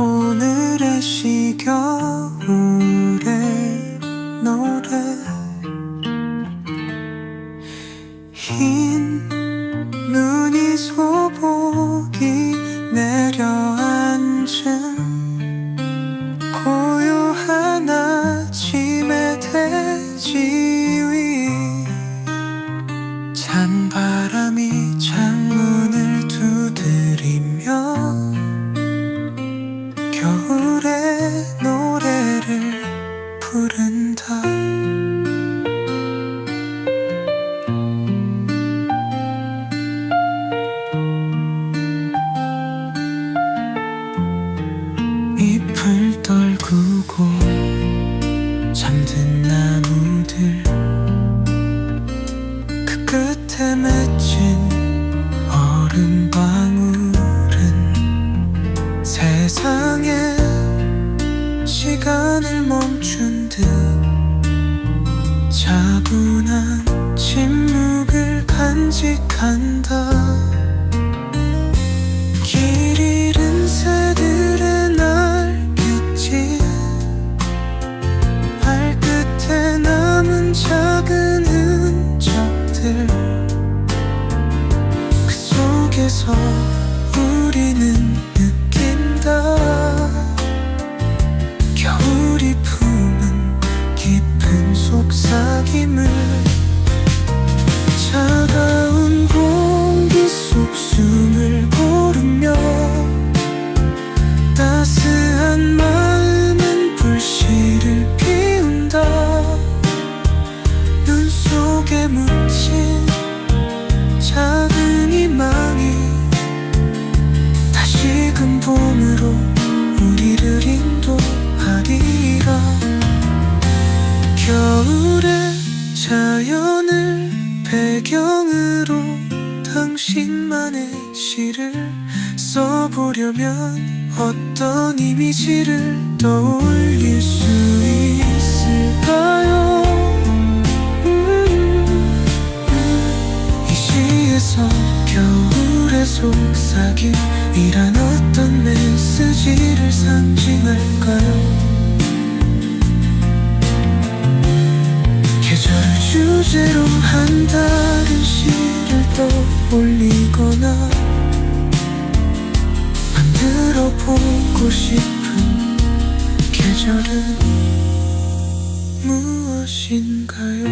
오늘의 시 겨울의 노래 흰 눈이 소복이 내려앉은 고요한 아침의 대지 잠든 나무들 그 끝에 맺힌 얼음 방울은 세상에 시간을 멈춘 듯 차분한 침묵을 간직한 속에서 우리는 느낀다. 겨울이 품은 깊은 속삭임을 차가운 공기 속 숨을 고르며 따스한 마음은 불씨를 피운다. 눈 속에 묻 자연을 배경으로 당신만의 시를 써보려면 어떤 이미지를 떠올릴 수 있을까요? 음, 이 시에서 겨울의 속삭임이란 어떤 메시지를 상징 계절을 주제로 한 다른 시를 떠올리거나 만들어 보고 싶은 계절은 무엇인가요?